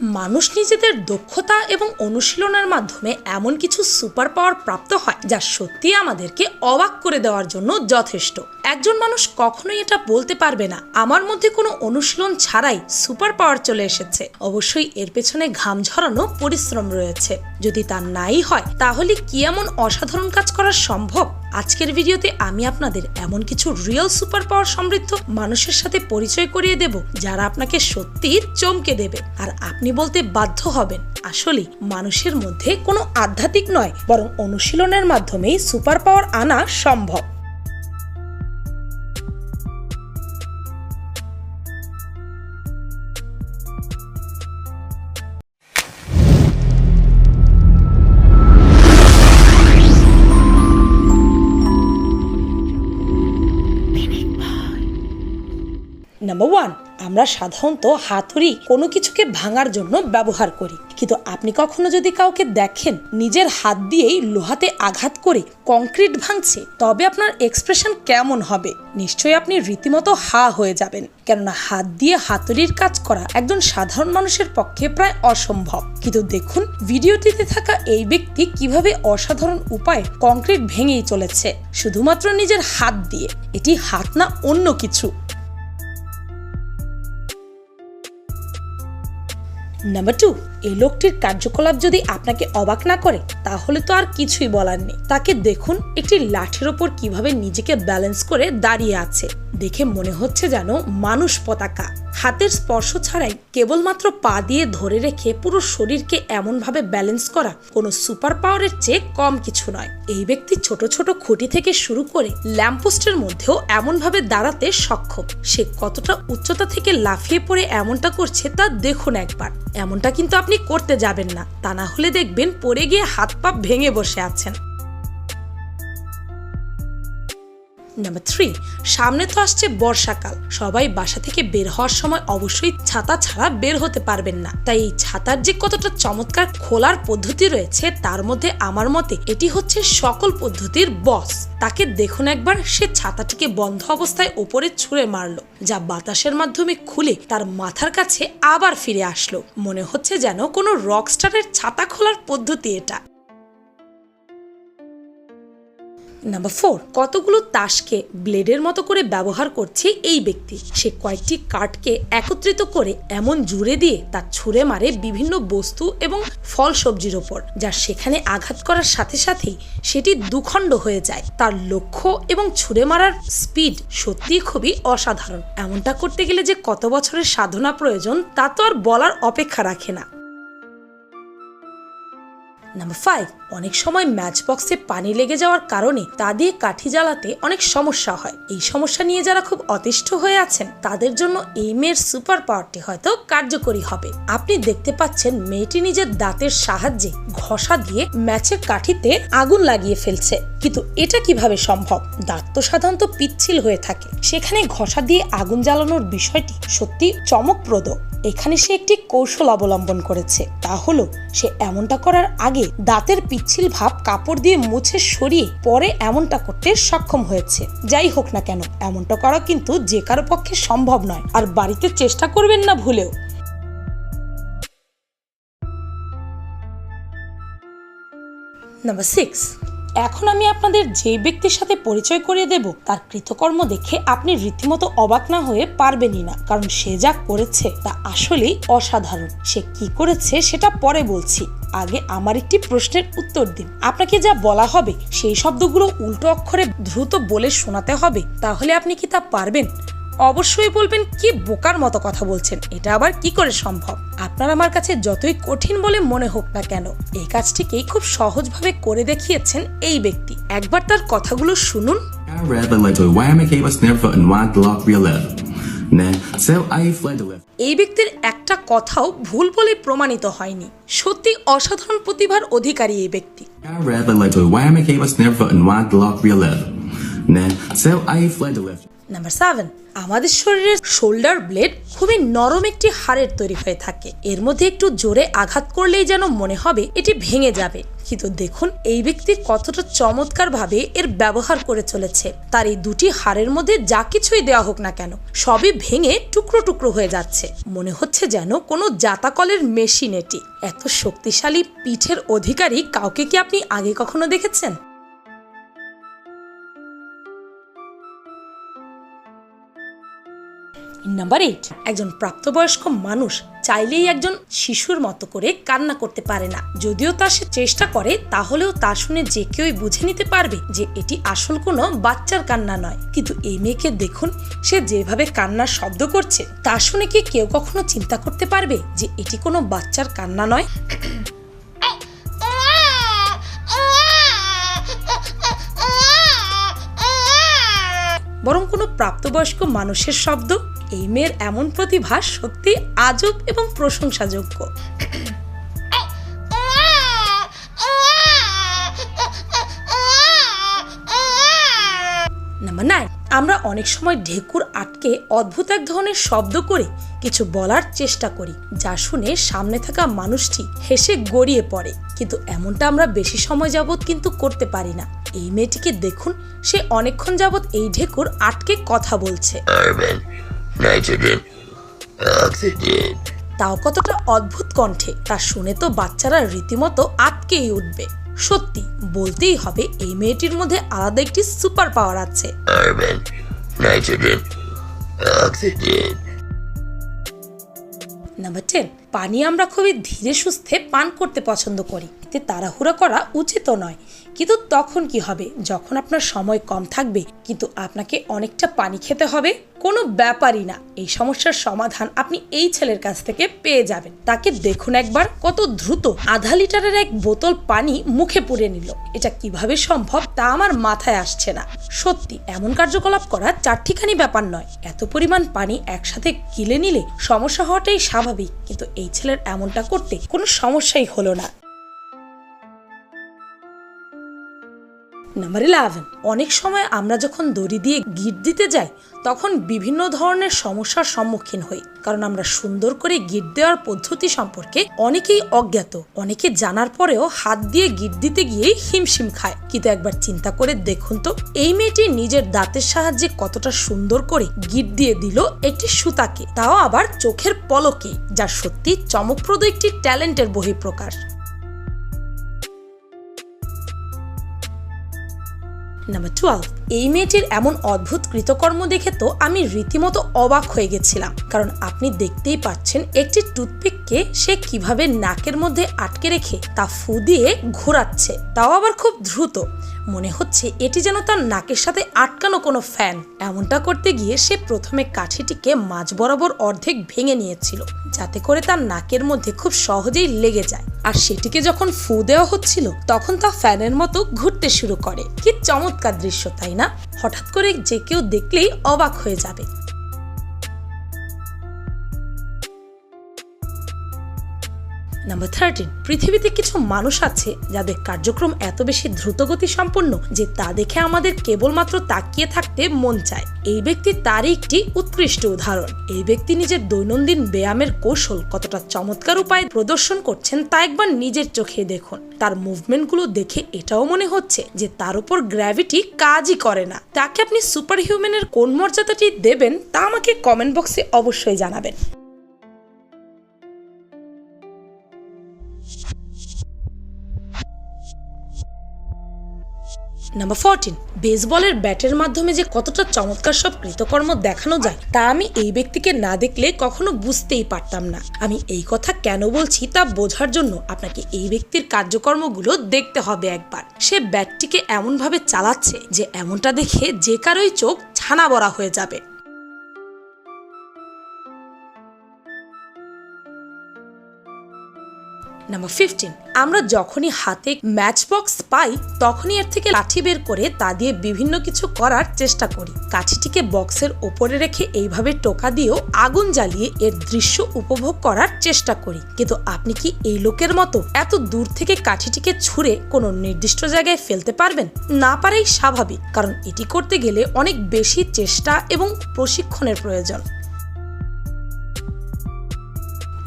মানুষ নিজেদের দক্ষতা এবং অনুশীলনের মাধ্যমে এমন কিছু সুপার পাওয়ার প্রাপ্ত হয় যা সত্যি আমাদেরকে অবাক করে দেওয়ার জন্য যথেষ্ট। একজন মানুষ কখনোই এটা বলতে পারবে না, আমার মধ্যে কোনো অনুশীলন ছাড়াই সুপার পাওয়ার চলে এসেছে। অবশ্যই এর পেছনে ঘাম ঝরানো পরিশ্রম রয়েছে। যদি তা নাই হয়, তাহলে কি এমন অসাধারণ কাজ করা সম্ভব? আজকের ভিডিওতে আমি আপনাদের এমন কিছু রিয়েল সুপার পাওয়ার সমৃদ্ধ মানুষের সাথে পরিচয় করিয়ে দেব, যারা আপনাকে সত্যির চমকে দেবে। আর আপনি বলতে বাধ্য হবেন আসলে মানুষের মধ্যে কোনো আধ্যাত্মিক নয়, বরং অনুশীলনের মাধ্যমেই সুপার পাওয়ার আনা সম্ভব। নাম্বার ওয়ান আমরা সাধারণত হাতুড়ি কোনো কিছুকে ভাঙার জন্য ব্যবহার করি। কিন্তু আপনি কখনো যদি কাউকে দেখেন নিজের হাত দিয়েই লোহাতে আঘাত করে কংক্রিট ভাঙছে, তবে আপনার এক্সপ্রেশন কেমন হবে? নিশ্চয়ই আপনি রীতিমতো হা হয়ে যাবেন। কেননা হাত দিয়ে হাতুড়ির কাজ করা একজন সাধারণ মানুষের পক্ষে প্রায় অসম্ভব। কিন্তু দেখুন, ভিডিওটিতে থাকা এই ব্যক্তি কীভাবে অসাধারণ উপায়ে কংক্রিট ভেঙেই চলেছে। শুধুমাত্র নিজের হাত দিয়ে। এটি হাত না অন্য কিছু। নাম্বার টু এই লোকটির কার্যকলাপ যদি আপনাকে অবাক না করে, তাহলে তো আর কিছুই বলার নেই। তাকে দেখুন, একটি লাঠির ওপর কীভাবে নিজেকে ব্যালেন্স করে দাঁড়িয়ে আছে। দেখে মনে হচ্ছে যেন মানুষ পতাকা। হাতের স্পর্শ ছাড়াই কেবলমাত্র পা দিয়ে ধরে রেখে পুরো শরীরকে এমনভাবে ব্যালেন্স করা কোনো সুপার পাওয়ারের চেয়ে কম কিছু নয়। এই ব্যক্তি ছোট ছোট খুঁটি থেকে শুরু করে ল্যাম্পপোস্টের মধ্যেও এমনভাবে দাঁড়াতে সক্ষম। সে কতটা উচ্চতা থেকে লাফিয়ে পড়ে এমনটা করছে তা দেখুন একবার। এমনটা কিন্তু আপনি করতে যাবেন না। তা না হলে দেখবেন পড়ে গিয়ে হাত পা ভেঙে বসে আছেন। নাম্বার থ্রি সামনে তো আসছে বর্ষাকাল। সবাই বাসা থেকে বের হওয়ার সময় অবশ্যই ছাতা ছাড়া বের হতে পারবেন না। তাই এই ছাতার যে কতটা চমৎকার খোলার পদ্ধতি রয়েছে, তার মধ্যে আমার মতে এটি হচ্ছে সকল পদ্ধতির বস তাকে দেখুন একবার, সে ছাতাটিকে বন্ধ অবস্থায় ওপরে ছুঁড়ে মারলো, যা বাতাসের মাধ্যমে খুলে তার মাথার কাছে আবার ফিরে আসলো। মনে হচ্ছে যেন কোনো রকস্টারের ছাতা খোলার পদ্ধতি এটা। নাম্বার ফোর কতগুলো তাসকে ব্লেডের মতো করে ব্যবহার করছে এই ব্যক্তি? সে কয়েকটি কাঠকে একত্রিত করে এমন জুড়ে দিয়ে তা ছুঁড়ে মারে বিভিন্ন বস্তু এবং ফল সবজির ওপর, যা সেখানে আঘাত করার সাথে সাথেই সেটি দুখণ্ড হয়ে যায়। তার লক্ষ্য এবং ছুঁড়ে মারার স্পিড সত্যিই খুবই অসাধারণ। এমনটা করতে গেলে যে কত বছরের সাধনা প্রয়োজন, তা তো আর বলার অপেক্ষা রাখে না। নাম্বার ফাইভ অনেক সময় ম্যাচ বক্সে পানি লেগে যাওয়ার কারণে তা দিয়ে কাঠি জ্বালাতে অনেক সমস্যা হয়। এই সমস্যা নিয়ে যারা খুব অতিষ্ঠ হয়ে আছেন, তাদের জন্য এই মেয়ের সুপার পাওয়ারটি হয়তো কার্যকরী হবে। আপনি দেখতে পাচ্ছেন মেয়েটি নিজের দাঁতের সাহায্যে ঘষা দিয়ে ম্যাচের কাঠিতে আগুন লাগিয়ে ফেলছে। কিন্তু এটা কীভাবে সম্ভব? দাঁত তো সাধারণত পিচ্ছিল হয়ে থাকে। সেখানে ঘষা দিয়ে আগুন জ্বালানোর বিষয়টি সত্যি চমকপ্রদ। এখানে সে একটি কৌশল অবলম্বন করেছে। তা হলো, সে এমনটা করার আগে দাঁতের পিচ্ছিল ভাব কাপড় দিয়ে মুছে সরিয়ে পরে এমনটা করতে সক্ষম হয়েছে। যাই হোক না কেন, এমনটা করা কিন্তু যে কারও পক্ষে সম্ভব নয়, আর বাড়িতে চেষ্টা করবেন না ভুলেও। নাম্বার সিক্স এখন আমি আপনাদের যে ব্যক্তির সাথে পরিচয় করিয়ে দেব, তার কৃতকর্ম দেখে আপনি রীতিমতো অবাক না হয়ে পারবেনই না, কারণ সে যা করেছে তা আসলেই অসাধারণ। সে কি করেছে সেটা পরে বলছি। আগে আমার একটি প্রশ্নের উত্তর দিন। আপনাকে যা বলা হবে, সেই শব্দগুলো উল্টো অক্ষরে দ্রুত বলে শোনাতে হবে, তাহলে আপনি কি তা পারবেন? অবশ্যই বলবেন কি বোকার মতো কথা বলছেন। এটা আবার কি করে সম্ভব? আপনার আমার কাছে যতই কঠিন বলে মনে হোক না কেন এই কাজটিকেই খুব সহজভাবে করে দেখিয়েছেন এই ব্যক্তি। একবার তার কথাগুলো শুনুন. এই ব্যক্তির একটা কথাও ভুল বলে প্রমাণিত হয়নি। সত্যি অসাধারণ প্রতিভার অধিকারী এই ব্যক্তি. Nej, så I fled left. Number seven আমাদের শরীরের শোল্ডার ব্লেড খুবই নরম একটি হাড়ের তৈরি হয়ে থাকে। এর মধ্যে একটু জোরে আঘাত করলেই যেন মনে হবে এটি ভেঙে যাবে। কিন্তু দেখুন, এই ব্যক্তি কতটা চমৎকার ভাবে এর ব্যবহার করে চলেছে। তার এই দুটি হাড়ের মধ্যে যা কিছুই দেওয়া হোক না কেন, সবই ভেঙে টুকরো টুকরো হয়ে যাচ্ছে। মনে হচ্ছে যেন কোনো জাতাকলের মেশিন এটি। এত শক্তিশালী পিঠের অধিকারী কাউকে কি আপনি আগে কখনো দেখেছেন? Number eight. একজন প্রাপ্তবয়স্ক মানুষ চাইলেই একজন শিশুর মতো করে কান্না করতে পারে না। যদিও তা সে চেষ্টা করে, তাহলেও তা শুনে যে কেউই বুঝে নিতে পারবে যে এটি আসল কোনো বাচ্চার কান্না নয়। কিন্তু এই মেয়েকে দেখুন, সে যেভাবে কান্নার শব্দ করছে, তা শুনে কি কেউ কখনো চিন্তা করতে পারবে যে এটি কোনো বাচ্চার কান্না নয়? বরং কোনো প্রাপ্তবয়স্ক মানুষের শব্দ এই মেয়ের এমন প্রতিভা সত্যি আজব এবং প্রশংসাযোগ্য। আমরা অনেক সময় ঢেকুর আটকে অদ্ভুত এক ধরনের শব্দ করে কিছু বলার চেষ্টা করি, যা শুনে সামনে থাকা মানুষটি হেসে গড়িয়ে পড়ে। কিন্তু এমনটা আমরা বেশি সময় যাবৎ কিন্তু করতে পারি না। এই মেয়েটিকে দেখুন, সে অনেকক্ষণ যাবৎ এই ঢেকুর আটকে কথা বলছে। Carbon, তাও কতটা অদ্ভুত কণ্ঠে তা শুনে তো বাচ্চারা রীতিমতো আটকেই উঠবে। সত্যি বলতেই হবে এই মেয়েটির মধ্যে আলাদা একটি সুপার পাওয়ার আছে. নাম্বার টেন পানি আমরা খুবই ধীরে সুস্থে পান করতে পছন্দ করি এতে তাড়াহুড়া করা উচিত নয়। কিন্তু তখন কি হবে? যখন আপনার সময় কম থাকবে, কিন্তু আপনাকে অনেকটা পানি খেতে হবে, কোনো ব্যাপারই না। এই সমস্যার সমাধান আপনি এই ছেলের কাছ থেকে পেয়ে যাবেন। তাকে দেখুন একবার কত দ্রুত আধা লিটারের এক বোতল পানি মুখে পুরে নিল। এটা কীভাবে সম্ভব তা আমার মাথায় আসছে না। সত্যি, এমন কার্যকলাপ করা চারটিখানি ব্যাপার নয়। এত পরিমাণ পানি একসাথে গিলে নিলে সমস্যা হওয়াটাই স্বাভাবিক। কিন্তু এই ছেলের এমনটা করতে কোনো সমস্যাই হলো না। নাম্বার ইলেভেন অনেক সময় আমরা যখন দড়ি দিয়ে গিট দিতে যাই, তখন বিভিন্ন ধরনের সমস্যার সম্মুখীন হই। কারণ আমরা সুন্দর করে গিট দেওয়ার পদ্ধতি সম্পর্কে অনেকেই অজ্ঞাত। অনেকে জানার পরেও হাত দিয়ে গিট দিতে গিয়ে হিমশিম খায়। কিন্তু একবার চিন্তা করে দেখুন তো, এই মেয়েটি নিজের দাঁতের সাহায্যে কতটা সুন্দর করে গিট দিয়ে দিল একটি সুতাকে। তাও আবার চোখের পলকে, যা সত্যি চমকপ্রদ একটি ট্যালেন্টের বহিঃপ্রকাশ নাম্বার টুয়েলভ এই মেয়েটির এমন অদ্ভুত কৃতকর্ম দেখে তো আমি রীতিমতো অবাক হয়ে গেছিলাম। কারণ আপনি দেখতেই পাচ্ছেন একটি টুথপিককে সে কীভাবে নাকের মধ্যে আটকে রেখে তা ফু দিয়ে ঘোরাচ্ছে। তাও আবার খুব দ্রুত। মনে হচ্ছে এটি যেন তার নাকের সাথে আটকানো কোনো ফ্যান। এমনটা করতে গিয়ে সে প্রথমে কাঠিটিকে মাঝ বরাবর অর্ধেক ভেঙে নিয়েছিল, যাতে করে তার নাকের মধ্যে খুব সহজেই লেগে যায়। আর সেটিকে যখন ফু দেওয়া হচ্ছিল, তখন তা ফ্যানের মতো ঘুরতে শুরু করে। কি চমৎকার দৃশ্য, তাই না? হঠাৎ করে যে কেউ দেখলেই অবাক হয়ে যাবে। নাম্বার থার্টিন পৃথিবীতে কিছু মানুষ আছে যাদের কার্যক্রম এত বেশি দ্রুতগতি সম্পন্ন যে তা দেখে আমাদের কেবলমাত্র তাকিয়ে থাকতে মন চায়। এই ব্যক্তি তারই একটি উৎকৃষ্ট উদাহরণ। এই ব্যক্তি নিজের দৈনন্দিন ব্যায়ামের কৌশল কতটা চমৎকার উপায়ে প্রদর্শন করছেন তা একবার নিজের চোখে দেখুন। তার মুভমেন্টগুলো দেখে এটাও মনে হচ্ছে যে তার উপর গ্র্যাভিটি কাজই করে না। তাকে আপনি সুপার হিউম্যানের কোন মর্যাদাটি দেবেন তা আমাকে কমেন্ট বক্সে অবশ্যই জানাবেন। নাম্বার ফোরটিন বেসবলের ব্যাটের মাধ্যমে যে কতটা চমৎকার সব কৃতকর্ম দেখানো যায়, তা আমি এই ব্যক্তিকে না দেখলে কখনো বুঝতেই পারতাম না। আমি এই কথা কেন বলছি তা বোঝার জন্য আপনাকে এই ব্যক্তির কার্যকর্মগুলো দেখতে হবে একবার। সে ব্যাটটিকে এমনভাবে চালাচ্ছে যে এমনটা দেখে যে কারোই চোখ ছানা বড়া হয়ে যাবে। নাম্বার ফিফটিন আমরা যখনই হাতে ম্যাচ বক্স পাই, তখনই এর থেকে লাঠি বের করে তা দিয়ে বিভিন্ন কিছু করার চেষ্টা করি। কাঠিটিকে বক্সের ওপরে রেখে এইভাবে টোকা দিয়েও আগুন জ্বালিয়ে এর দৃশ্য উপভোগ করার চেষ্টা করি। কিন্তু আপনি কি এই লোকের মতো এত দূর থেকে কাঠিটিকে ছুঁড়ে কোনো নির্দিষ্ট জায়গায় ফেলতে পারবেন? না পারেই স্বাভাবিক, কারণ এটি করতে গেলে অনেক বেশি চেষ্টা এবং প্রশিক্ষণের প্রয়োজন।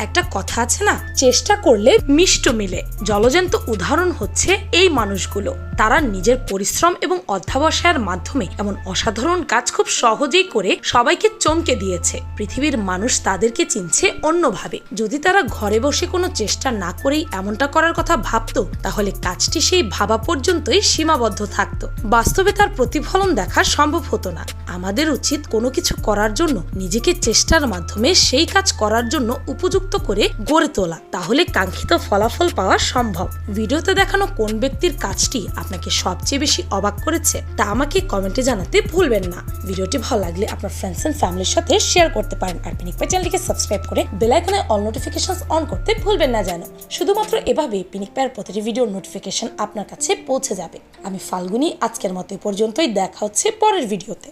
একটা কথা আছে না? চেষ্টা করলে মিষ্ট মিলে। জলজন্ত উদাহরণ হচ্ছে এই মানুষগুলো। তারা নিজের পরিশ্রম এবং অধ্যাবসায়ের মাধ্যমে এমন অসাধারণ কাজ খুব সহজেই করে সবাইকে চমকে দিয়েছে। পৃথিবীর মানুষ তাদেরকে চিনছে অন্যভাবে। যদি তারা ঘরে বসে কোনো চেষ্টা না করেই এমনটা করার কথা ভাবতো, তাহলে কাজটি সেই ভাবা পর্যন্তই সীমাবদ্ধ থাকত। বাস্তবে তার প্রতিফলন দেখা সম্ভব হতো না। আমাদের উচিত কোনো কিছু করার জন্য নিজেকে চেষ্টার মাধ্যমে সেই কাজ করার জন্য উপযুক্ত করে গড়ে তোলা। তাহলে কাঙ্ক্ষিত ফলাফল পাওয়া সম্ভব। ভিডিওতে দেখানো কোন ব্যক্তির কাজটি আপনাকে সবচেয়ে বেশি অবাক করেছে, তা আমাকে কমেন্টে জানাতে ভুলবেন না। ভিডিওটি ভালো লাগলে আপনার ফ্রেন্ডস এন্ড ফ্যামিলির সাথে শেয়ার করতে পারেন, আর পিনিক পাই চ্যানেলটিকে সাবস্ক্রাইব করে বেল আইকনে অল নোটিফিকেশন অন করতে ভুলবেন না যেন। শুধুমাত্র এভাবে পিনিক পায়ের প্রতিটি ভিডিওর নোটিফিকেশন আপনার কাছে পৌঁছে যাবে। আমি ফাল্গুনি, আজকের মতো এ পর্যন্তই, দেখা হচ্ছে পরের ভিডিওতে